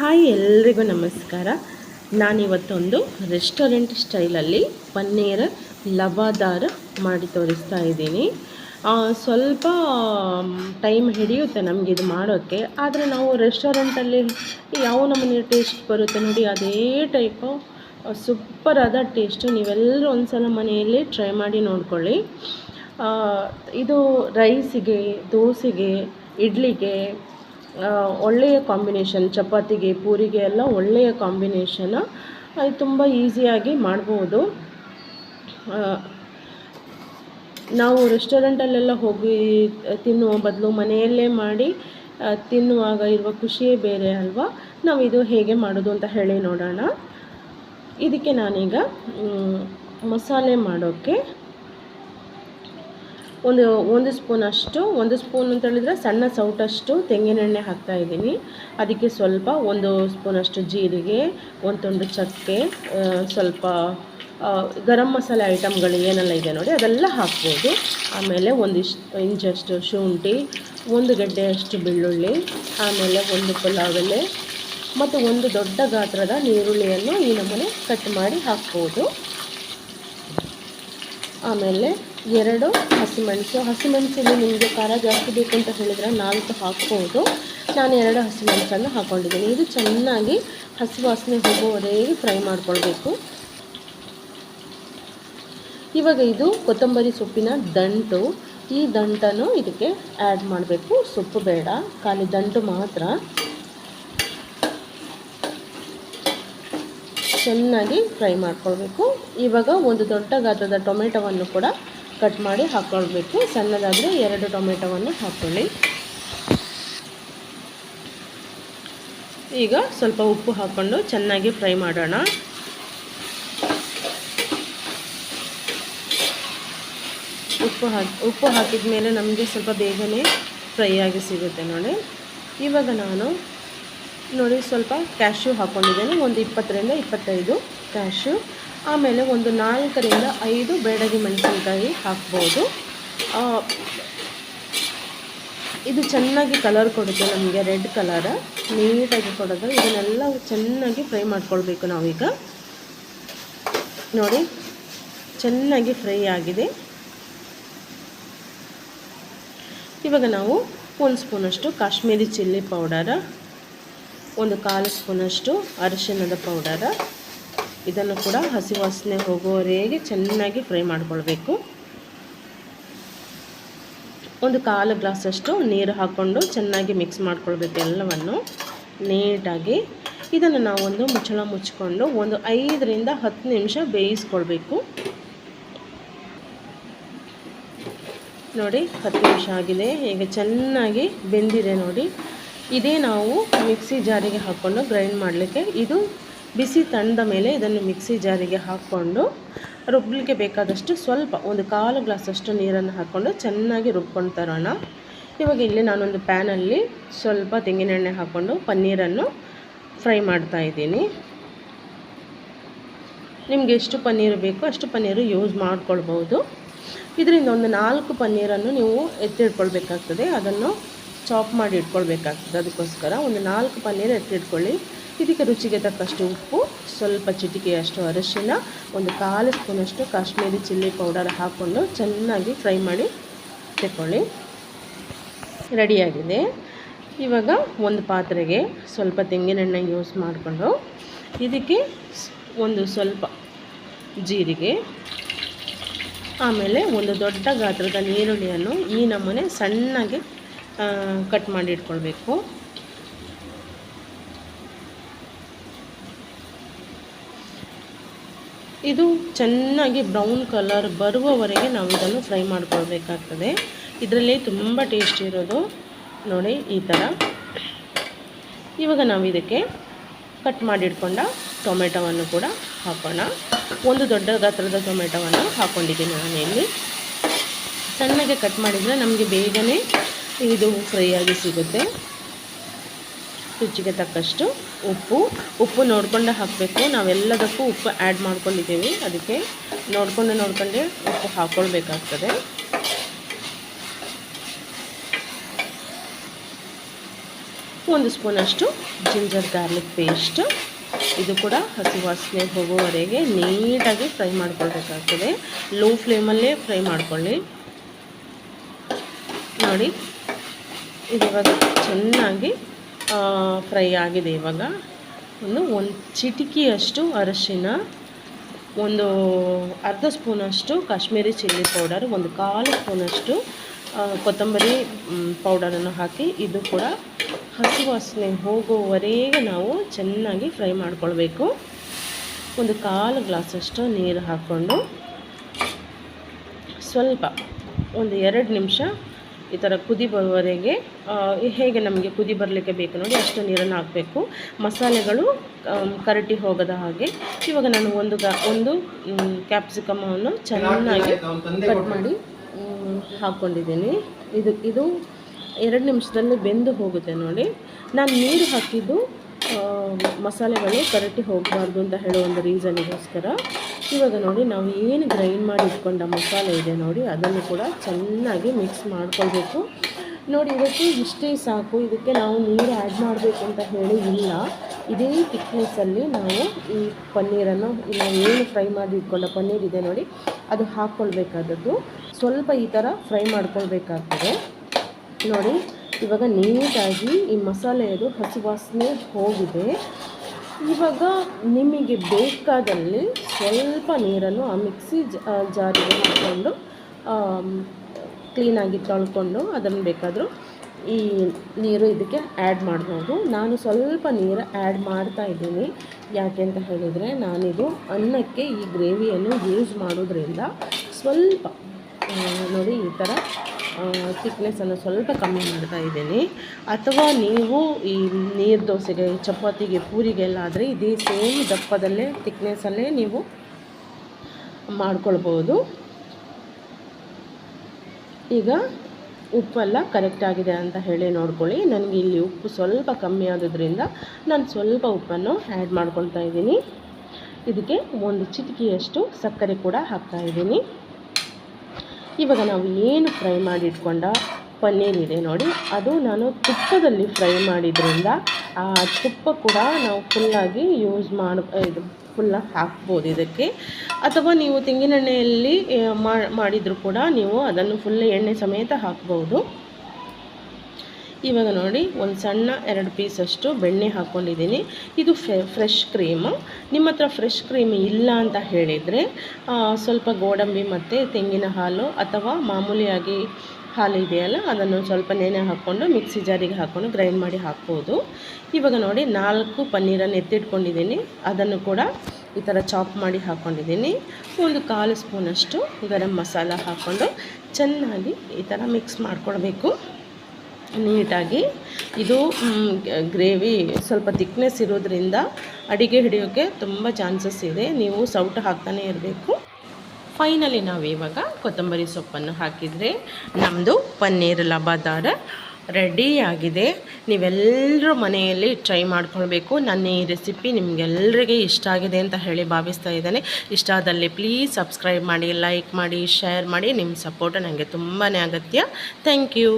Hi ಎಲ್ರಿಗೂ ನಮಸ್ಕಾರ. ನಾನಿವತ್ತೊಂದು restaurant ಸ್ಟೈಲಲ್ಲಿ ಪನ್ನೀರ್ ಲವಾದಾರ ಮಾಡಿ ತೋರಿಸ್ತಾ ಇದ್ದೀನಿ. ಸ್ವಲ್ಪ ಟೈಮ್ ಹಿಡಿಯುತ್ತೆ ನಮಗೆ ಇದು ಮಾಡೋಕ್ಕೆ. ಆದರೆ ನಾವು ರೆಸ್ಟೋರೆಂಟಲ್ಲಿ ಯಾವ ನಮೂನೆ ಟೇಸ್ಟ್ ಬರುತ್ತೆ ನೋಡಿ, ಅದೇ ಟೈಪು. ಆದ ಟೇಸ್ಟು. ನೀವೆಲ್ಲರೂ ಒಂದ್ಸಲ ಮನೆಯಲ್ಲಿ ಟ್ರೈ ಮಾಡಿ ನೋಡ್ಕೊಳ್ಳಿ. ಇದು ರೈಸಿಗೆ, ದೋಸೆಗೆ, ಇಡ್ಲಿಗೆ ಒಳ್ಳೆಯ ಕಾಂಬಿನೇಷನ್ ಚಪಾತಿಗೆ, ಪೂರಿಗೆ ಎಲ್ಲ ಒಳ್ಳೆಯ ಕಾಂಬಿನೇಷನ್ ಅದು ತುಂಬ ಈಸಿಯಾಗಿ ಮಾಡ್ಬೋದು. ನಾವು ರೆಸ್ಟೋರೆಂಟಲ್ಲೆಲ್ಲ ಹೋಗಿ ತಿನ್ನುವ ಬದಲು ಮನೆಯಲ್ಲೇ ಮಾಡಿ ತಿನ್ನುವಾಗ ಇರುವ ಖುಷಿಯೇ ಬೇರೆ ಅಲ್ವಾ? ನಾವು ಇದು ಹೇಗೆ ಮಾಡೋದು ಅಂತ ಹೇಳಿ ನೋಡೋಣ. ಇದಕ್ಕೆ ನಾನೀಗ ಮಸಾಲೆ ಮಾಡೋಕ್ಕೆ ಒಂದು ಒಂದು ಸ್ಪೂನ್ ಅಷ್ಟು, ಒಂದು ಸ್ಪೂನ್ ಅಂತ ಹೇಳಿದ್ರೆ ಸಣ್ಣ ಸೌಟಷ್ಟು ತೆಂಗಿನೆಣ್ಣೆ ಹಾಕ್ತಾ ಇದ್ದೀನಿ. ಅದಕ್ಕೆ ಸ್ವಲ್ಪ ಒಂದು ಸ್ಪೂನಷ್ಟು ಜೀರಿಗೆ, ಒಂದು ತುಂಡು ಚಕ್ಕೆ ಸ್ವಲ್ಪ ಗರಂ ಮಸಾಲೆ ಐಟಮ್ಗಳು ಏನೆಲ್ಲ ಇದೆ ನೋಡಿ ಅದೆಲ್ಲ ಹಾಕ್ಬೋದು. ಆಮೇಲೆ ಒಂದಿಷ್ಟು, ಇಂಚಷ್ಟು ಶುಂಠಿ, ಒಂದು ಗಡ್ಡೆಯಷ್ಟು ಬೆಳ್ಳುಳ್ಳಿ, ಆಮೇಲೆ ಒಂದು ಪುಲಾವೆಲೆ ಮತ್ತು ಒಂದು ದೊಡ್ಡ ಗಾತ್ರದ ನೀರುಳ್ಳಿಯನ್ನು ಈ ನಮೂನೆ ಕಟ್ ಮಾಡಿ ಹಾಕ್ಬೋದು. ಆಮೇಲೆ ಎರಡು ಹಸಿಮೆಣಸು. ಹಸಿಮೆಣಸಲ್ಲಿ ನಿಮಗೆ ಖಾರ ಜಾಸ್ತಿ ಬೇಕು ಅಂತ ಹೇಳಿದರೆ ನಾಲ್ಕು ಹಾಕ್ಬೋದು. ನಾನು ಎರಡು ಹಸಿಮೆಣಸನ್ನು ಹಾಕ್ಕೊಂಡಿದ್ದೀನಿ ಇದು ಚೆನ್ನಾಗಿ ಹಸಿ ವಾಸನೆ ಹೋಗುವುದೇ ಫ್ರೈ ಮಾಡ್ಕೊಳ್ಬೇಕು. ಇವಾಗ ಇದು ಕೊತ್ತಂಬರಿ ಸೊಪ್ಪಿನ ದಂಟು. ಈ ದಂಟನ್ನು ಇದಕ್ಕೆ ಆ್ಯಡ್ ಮಾಡಬೇಕು. ಸೊಪ್ಪು ಬೇಡ. ಖಾಲಿ ದಂಟು ಮಾತ್ರ. ಚೆನ್ನಾಗಿ ಫ್ರೈ ಮಾಡ್ಕೊಳ್ಬೇಕು. ಇವಾಗ ಒಂದು ದೊಡ್ಡ ಗಾತ್ರದ ಟೊಮೆಟೊವನ್ನು ಕೂಡ ಕಟ್ ಮಾಡಿ ಹಾಕ್ಕೊಳ್ಬೇಕು ಸಣ್ಣದಾದರೆ ಎರಡು ಟೊಮೆಟೊವನ್ನು ಹಾಕ್ಕೊಳ್ಳಿ ಈಗ ಸ್ವಲ್ಪ ಉಪ್ಪು ಹಾಕ್ಕೊಂಡು ಚೆನ್ನಾಗಿ ಫ್ರೈ ಮಾಡೋಣ. ಉಪ್ಪು ಹಾಕಿ ಉಪ್ಪು ಹಾಕಿದ ಮೇಲೆ ನಮಗೆ ಸ್ವಲ್ಪ ಬೇಗನೆ ಫ್ರೈ ಆಗಿ ಸಿಗುತ್ತೆ ನೋಡಿ. ಇವಾಗ ನಾನು ನೋಡಿ ಸ್ವಲ್ಪ ಕ್ಯಾಶ್ಯೂ ಹಾಕ್ಕೊಂಡಿದ್ದೇನೆ ಒಂದು ಇಪ್ಪತ್ತರಿಂದ ಇಪ್ಪತ್ತೈದು ಕ್ಯಾಶ್ಯೂ. ಆಮೇಲೆ ಒಂದು ನಾಲ್ಕರಿಂದ ಐದು ಬೇಡಗಿ ಮೆಣಸಿನ್ಕಾಯಿ ಹಾಕ್ಬೋದು. ಇದು ಚೆನ್ನಾಗಿ ಕಲರ್ ಕೊಡುತ್ತೆ ನಮಗೆ ರೆಡ್ ಕಲರ್ ನೀಟಾಗಿ ಕೊಡೋದು. ಇದನ್ನೆಲ್ಲ ಚೆನ್ನಾಗಿ ಫ್ರೈ ಮಾಡ್ಕೊಳ್ಬೇಕು ನಾವೀಗ. ನೋಡಿ, ಚೆನ್ನಾಗಿ ಫ್ರೈ ಆಗಿದೆ. ಇವಾಗ ನಾವು ಒಂದು ಸ್ಪೂನಷ್ಟು ಕಾಶ್ಮೀರಿ ಚಿಲ್ಲಿ ಪೌಡರ, ಒಂದು ಕಾಲು ಸ್ಪೂನಷ್ಟು ಅರಿಶಿಣದ ಪೌಡರ ಇದನ್ನು ಕೂಡ ಹಸಿ ವಾಸನೆ ಹೋಗೋವರೆಗೆ ಚೆನ್ನಾಗಿ ಫ್ರೈ ಮಾಡಿಕೊಳ್ಬೇಕು. ಒಂದು ಕಾಲು ಗ್ಲಾಸಷ್ಟು ನೀರು ಹಾಕ್ಕೊಂಡು ಚೆನ್ನಾಗಿ ಮಿಕ್ಸ್ ಮಾಡ್ಕೊಳ್ಬೇಕು ಎಲ್ಲವನ್ನು ನೀಟಾಗಿ. ಇದನ್ನು ನಾವೊಂದು ಮುಚ್ಚಳ ಮುಚ್ಚಿಕೊಂಡು ಒಂದು ಐದರಿಂದ ಹತ್ತು ನಿಮಿಷ ಬೇಯಿಸ್ಕೊಳ್ಬೇಕು. ನೋಡಿ, ಹತ್ತು ನಿಮಿಷ ಆಗಿದೆ. ಈಗ ಚೆನ್ನಾಗಿ ಬೆಂದಿದೆ ನೋಡಿ. ಇದೇ ನಾವು ಮಿಕ್ಸಿ ಜಾರಿಗೆ ಹಾಕ್ಕೊಂಡು ಗ್ರೈಂಡ್ ಮಾಡಲಿಕ್ಕೆ ಇದು ಬಿಸಿ ತಂದ ಮೇಲೆ ಇದನ್ನು ಮಿಕ್ಸಿ ಜಾರಿಗೆ ಹಾಕ್ಕೊಂಡು ರುಬ್ಬಲಿಕ್ಕೆ ಬೇಕಾದಷ್ಟು ಸ್ವಲ್ಪ ಒಂದು ಕಾಲು ಗ್ಲಾಸಷ್ಟು ನೀರನ್ನು ಹಾಕ್ಕೊಂಡು ಚೆನ್ನಾಗಿ ರುಬ್ಕೊಂಡು ತರೋಣ. ಇವಾಗ ಇಲ್ಲಿ ನಾನೊಂದು ಪ್ಯಾನಲ್ಲಿ ಸ್ವಲ್ಪ ತೆಂಗಿನೆಣ್ಣೆ ಹಾಕ್ಕೊಂಡು ಪನ್ನೀರನ್ನು ಫ್ರೈ ಮಾಡ್ತಾ ಇದ್ದೀನಿ. ನಿಮಗೆ ಎಷ್ಟು ಪನ್ನೀರು ಬೇಕೋ ಅಷ್ಟು ಪನ್ನೀರು ಯೂಸ್ ಮಾಡ್ಕೊಳ್ಬೋದು. ಇದರಿಂದ ಒಂದು ನಾಲ್ಕು ಪನ್ನೀರನ್ನು ನೀವು ಎತ್ತಿಟ್ಕೊಳ್ಬೇಕಾಗ್ತದೆ. ಅದನ್ನು ಚಾಪ್ ಮಾಡಿ ಇಟ್ಕೊಳ್ಬೇಕಾಗ್ತದೆ. ಅದಕ್ಕೋಸ್ಕರ ಒಂದು ನಾಲ್ಕು ಪನ್ನೀರ್ ಎತ್ತಿಟ್ಕೊಳ್ಳಿ. ಇದಕ್ಕೆ ರುಚಿಗೆ ತಕ್ಕಷ್ಟು ಉಪ್ಪು, ಸ್ವಲ್ಪ ಚಿಟಿಕೆಯಷ್ಟು ಅರಿಶಿನ, ಒಂದು ಕಾಲು ಸ್ಪೂನಷ್ಟು ಕಾಶ್ಮೀರಿ ಚಿಲ್ಲಿ ಪೌಡರ್ ಹಾಕ್ಕೊಂಡು ಚೆನ್ನಾಗಿ ಫ್ರೈ ಮಾಡಿ ತೆಕ್ಕೊಳ್ಳಿ. ರೆಡಿಯಾಗಿದೆ. ಇವಾಗ ಒಂದು ಪಾತ್ರೆಗೆ ಸ್ವಲ್ಪ ತೆಂಗಿನೆಣ್ಣೆ ಯೂಸ್ ಮಾಡಿಕೊಂಡು ಇದಕ್ಕೆ ಒಂದು ಸ್ವಲ್ಪ ಜೀರಿಗೆ, ಆಮೇಲೆ ಒಂದು ದೊಡ್ಡ ಗಾತ್ರದ ನೀರುಳ್ಳಿಯನ್ನು ಈ ನಮೂನೆ ಸಣ್ಣಗೆ ಕಟ್ ಮಾಡಿ ಇಟ್ಕೊಳ್ಬೇಕು. ಇದು ಚೆನ್ನಾಗಿ ಬ್ರೌನ್ ಕಲರ್ ಬರುವವರೆಗೆ ನಾವು ಇದನ್ನು ಫ್ರೈ ಮಾಡ್ಕೊಳ್ಬೇಕಾಗ್ತದೆ. ಇದರಲ್ಲಿ ತುಂಬ ಟೇಸ್ಟ್ ಇರೋದು. ನೋಡಿ, ಈ ಥರ. ಇವಾಗ ನಾವು ಇದಕ್ಕೆ ಕಟ್ ಮಾಡಿಟ್ಕೊಂಡ ಟೊಮೆಟೊವನ್ನು ಕೂಡ ಹಾಕೋಣ. ಒಂದು ದೊಡ್ಡ ಗಾತ್ರದ ಟೊಮೆಟೊವನ್ನು ಹಾಕ್ಕೊಂಡಿದ್ದೀನಿ ನಾನು ಇಲ್ಲಿ. ಸಣ್ಣಗೆ ಕಟ್ ಮಾಡಿದರೆ ನಮಗೆ ಬೇಗನೆ ಇದು ಫ್ರೈ ಆಗಿ ಸಿಗುತ್ತೆ. ರುಚಿಗೆ ತಕ್ಕಷ್ಟು. ಉಪ್ಪು ಉಪ್ಪು ನೋಡಿಕೊಂಡೆ ಹಾಕಬೇಕು. ನಾವೆಲ್ಲದಕ್ಕೂ ಉಪ್ಪು ಆ್ಯಡ್ ಮಾಡ್ಕೊಂಡಿದ್ದೀವಿ. ಅದಕ್ಕೆ ನೋಡಿಕೊಂಡು ನೋಡ್ಕೊಂಡೆ ಉಪ್ಪು ಹಾಕ್ಕೊಳ್ಬೇಕಾಗ್ತದೆ ಒಂದು ಸ್ಪೂನಷ್ಟು ಜಿಂಜರ್ ಗಾರ್ಲಿಕ್ ಪೇಸ್ಟ್ ಇದು ಕೂಡ ಹಸಿ ವಾಸನೆ ಹೋಗುವವರೆಗೆ ನೀಟಾಗಿ ಫ್ರೈ ಮಾಡ್ಕೊಳ್ಬೇಕಾಗ್ತದೆ. ಲೋ ಫ್ಲೇಮಲ್ಲೇ ಫ್ರೈ ಮಾಡ್ಕೊಳ್ಳಿ. ನೋಡಿ, ಇವಾಗ ಚೆನ್ನಾಗಿ ಫ್ರೈ ಆಗಿದೆ ಇವಾಗ. ಒಂದು ಒಂದು ಚಿಟಿಕಿಯಷ್ಟು ಅರಶಿನ, ಒಂದು ಅರ್ಧ ಸ್ಪೂನಷ್ಟು ಕಾಶ್ಮೀರಿ ಚಿಲ್ಲಿ ಪೌಡರ್, ಒಂದು ಕಾಲು ಸ್ಪೂನಷ್ಟು ಕೊತ್ತಂಬರಿ ಪೌಡರನ್ನು ಹಾಕಿ ಇದು ಕೂಡ ಹಸಿ ವಾಸನೆ ಹೋಗುವವರೆಗೆ ನಾವು ಚೆನ್ನಾಗಿ ಫ್ರೈ ಮಾಡಿಕೊಳ್ಬೇಕು. ಒಂದು ಕಾಲು ಗ್ಲಾಸಷ್ಟು ನೀರು ಹಾಕ್ಕೊಂಡು ಸ್ವಲ್ಪ ಒಂದು ಎರಡು ನಿಮಿಷ ಈ ಥರ ಕುದಿ ಬರುವವರೆಗೆ ಹೇಗೆ ನಮಗೆ ಕುದಿ ಬರಲಿಕ್ಕೆ ಬೇಕು ನೋಡಿ, ಅಷ್ಟು ನೀರನ್ನು ಹಾಕಬೇಕು. ಮಸಾಲೆಗಳು ಕರಟಿ ಹೋಗದ ಹಾಗೆ. ಇವಾಗ ನಾನು ಒಂದು ಗಾ, ಒಂದು ಕ್ಯಾಪ್ಸಿಕಮನ್ನು ಚೆನ್ನಾಗಿ ಕಟ್ ಮಾಡಿ ಹಾಕ್ಕೊಂಡಿದ್ದೀನಿ ಇದು ಇದು ಎರಡು ನಿಮಿಷದಲ್ಲಿ ಬೆಂದು ಹೋಗುತ್ತೆ ನೋಡಿ. ನಾನು ನೀರು ಹಾಕಿದ್ದು ಮಸಾಲೆಗಳು ಕರಟಿ ಹೋಗಬಾರ್ದು ಅಂತ ಹೇಳೋ ಒಂದು ರೀಸನಿಗೋಸ್ಕರ ಇವಾಗ ನೋಡಿ, ನಾವು ಏನು ಗ್ರೈಂಡ್ ಮಾಡಿ ಇಟ್ಕೊಂಡ ಮಸಾಲೆ ಇದೆ ನೋಡಿ, ಅದನ್ನು ಕೂಡ ಚೆನ್ನಾಗಿ ಮಿಕ್ಸ್ ಮಾಡ್ಕೊಳ್ಬೇಕು. ನೋಡಿ, ಇವತ್ತು ಇಷ್ಟೇ ಸಾಕು. ಇದಕ್ಕೆ ನಾವು ನೀರು ಆ್ಯಡ್ ಮಾಡಬೇಕು ಅಂತ ಹೇಳಿ ಇಲ್ಲ. ಇದೇ ತಿಕ್ನೆಸ್ಸಲ್ಲಿ ನಾವು ಈ ಪನ್ನೀರನ್ನು ಇಲ್ಲ ಏನು ಫ್ರೈ ಮಾಡಿ ಇಟ್ಕೊಂಡ ಪನ್ನೀರ್ ಇದೆ ನೋಡಿ, ಅದು ಹಾಕ್ಕೊಳ್ಬೇಕಾದದ್ದು ಸ್ವಲ್ಪ ಈ ಥರ ಫ್ರೈ ಮಾಡ್ಕೊಳ್ಬೇಕಾಗ್ತದೆ. ನೋಡಿ, ಇವಾಗ ನೀಟಾಗಿ ಈ ಮಸಾಲೆಯದು ಹಸಿ ವಾಸನೆ ಹೋಗಿದೆ. ಇವಾಗ ನಿಮಗೆ ಬೇಕಾದಲ್ಲಿ ಸ್ವಲ್ಪ ನೀರನ್ನು ಆ ಮಿಕ್ಸಿ ಜಾರಿಗೆ ಹಾಕ್ಕೊಂಡು ಕ್ಲೀನಾಗಿ ತೊಳ್ಕೊಂಡು ಅದನ್ನು ಬೇಕಾದರೂ ಈ ನೀರು ಇದಕ್ಕೆ ಆ್ಯಡ್ ಮಾಡ್ಬೋದು. ನಾನು ಸ್ವಲ್ಪ ನೀರು ಆ್ಯಡ್ ಮಾಡ್ತಾ ಇದ್ದೀನಿ. ಯಾಕೆ ಅಂತ ಹೇಳಿದರೆ, ನಾನಿದು ಅನ್ನಕ್ಕೆ ಈ ಗ್ರೇವಿಯನ್ನು ಯೂಸ್ ಮಾಡೋದ್ರಿಂದ ಸ್ವಲ್ಪ ನೋಡಿ ಈ ಥರ ತಿಕ್ನೆಸ್ಸನ್ನು ಸ್ವಲ್ಪ ಕಮ್ಮಿ ಮಾಡ್ತಾ ಇದ್ದೀನಿ. ಅಥವಾ ನೀವು ಈ ನೀರು ದೋಸೆಗೆ ಚಪಾತಿಗೆ ಪೂರಿಗೆಲ್ಲ ಆದರೆ ಇದೇ ಸೇಮ್ ದಪ್ಪದಲ್ಲೇ ತಿಕ್ನೆಸ್ಸಲ್ಲೇ ನೀವು ಮಾಡ್ಕೊಳ್ಬೋದು. ಈಗ ಉಪ್ಪೆಲ್ಲ ಕರೆಕ್ಟ್ ಆಗಿದೆ ಅಂತ ಹೇಳಿ ನೋಡ್ಕೊಳ್ಳಿ. ನನಗೆ ಇಲ್ಲಿ ಉಪ್ಪು ಸ್ವಲ್ಪ ಕಮ್ಮಿ ಆದುದರಿಂದ ನಾನು ಸ್ವಲ್ಪ ಉಪ್ಪನ್ನು ಆ್ಯಡ್ ಮಾಡ್ಕೊಳ್ತಾ ಇದ್ದೀನಿ. ಇದಕ್ಕೆ ಒಂದು ಚಿಟಿಕೆಯಷ್ಟು ಸಕ್ಕರೆ ಕೂಡ ಹಾಕ್ತಾ ಇದ್ದೀನಿ. ಇವಾಗ ನಾವು ಏನು ಫ್ರೈ ಮಾಡಿ ಇಟ್ಕೊಂಡ ಪನ್ನೀರ್ ಇದೆ ನೋಡಿ, ಅದು ನಾನು ತುಪ್ಪದಲ್ಲಿ ಫ್ರೈ ಮಾಡಿದ್ರಿಂದ ಆ ತುಪ್ಪ ಕೂಡ ನಾವು ಫುಲ್ಲಾಗಿ ಯೂಸ್ ಮಾಡಿ ಇದು ಫುಲ್ಲಾಗಿ ಹಾಕ್ಬೋದು ಇದಕ್ಕೆ. ಅಥವಾ ನೀವು ತೆಂಗಿನೆಣ್ಣೆಯಲ್ಲಿ ಮಾಡಿದರೂ ಕೂಡ ನೀವು ಅದನ್ನು ಫುಲ್ ಎಣ್ಣೆ ಸಮೇತ ಹಾಕ್ಬೋದು. ಇವಾಗ ನೋಡಿ, ಒಂದು ಸಣ್ಣ ಎರಡು ಪೀಸಷ್ಟು ಬೆಣ್ಣೆ ಹಾಕ್ಕೊಂಡಿದ್ದೀನಿ ಇದು ಫ್ರೆಶ್ ಕ್ರೀಮು ನಿಮ್ಮ ಹತ್ರ ಫ್ರೆಶ್ ಕ್ರೀಮ್ ಇಲ್ಲ ಅಂತ ಹೇಳಿದರೆ ಸ್ವಲ್ಪ ಗೋಡಂಬಿ ಮತ್ತು ತೆಂಗಿನ ಹಾಲು ಅಥವಾ ಮಾಮೂಲಿಯಾಗಿ ಹಾಲು ಇದೆಯಲ್ಲ, ಅದನ್ನು ಸ್ವಲ್ಪ ನೆನೆ ಹಾಕ್ಕೊಂಡು ಮಿಕ್ಸಿ ಜಾರಿಗೆ ಹಾಕ್ಕೊಂಡು ಗ್ರೈಂಡ್ ಮಾಡಿ ಹಾಕ್ಬೋದು. ಇವಾಗ ನೋಡಿ, ನಾಲ್ಕು ಪನ್ನೀರನ್ನು ಎತ್ತಿಟ್ಕೊಂಡಿದ್ದೀನಿ. ಅದನ್ನು ಕೂಡ ಈ ಥರ ಚಾಪ್ ಮಾಡಿ ಹಾಕ್ಕೊಂಡಿದ್ದೀನಿ ಒಂದು ಕಾಲು ಸ್ಪೂನಷ್ಟು ಗರಂ ಮಸಾಲ ಹಾಕ್ಕೊಂಡು ಚೆನ್ನಾಗಿ ಈ ಥರ ಮಿಕ್ಸ್ ಮಾಡ್ಕೊಳ್ಬೇಕು. ನೀಟಾಗಿ ಇದು ಗ್ರೇವಿ ಸ್ವಲ್ಪ ತಿಕ್ನೆಸ್ ಇರೋದ್ರಿಂದ ಅಡಿಗೆ ಹಿಡಿಯೋಕ್ಕೆ ತುಂಬ ಚಾನ್ಸಸ್ ಇದೆ. ನೀವು ಸೌಟ್ ಹಾಕ್ತಾನೆ ಇರಬೇಕು. ಫೈನಲಿ ನಾವು ಇವಾಗ ಕೊತ್ತಂಬರಿ ಸೊಪ್ಪನ್ನು ಹಾಕಿದರೆ ನಮ್ಮದು ಪನ್ನೀರ್ ಲಬಾದಾರ ರೆಡಿಯಾಗಿದೆ ನೀವೆಲ್ಲರೂ ಮನೆಯಲ್ಲಿ ಟ್ರೈ ಮಾಡ್ಕೊಳ್ಬೇಕು. ನನ್ನ ಈ ರೆಸಿಪಿ ನಿಮಗೆಲ್ಲರಿಗೆ ಇಷ್ಟ ಆಗಿದೆ ಅಂತ ಹೇಳಿ ಭಾವಿಸ್ತಾ ಇದ್ದೇನೆ. ಇಷ್ಟ ಆದಲ್ಲಿ ಪ್ಲೀಸ್ ಸಬ್ಸ್ಕ್ರೈಬ್ ಮಾಡಿ ಲೈಕ್ ಮಾಡಿ ಶೇರ್ ಮಾಡಿ. ನಿಮ್ಮ ಸಪೋರ್ಟ್ ನನಗೆ ತುಂಬಾ ಅಗತ್ಯ. Thank you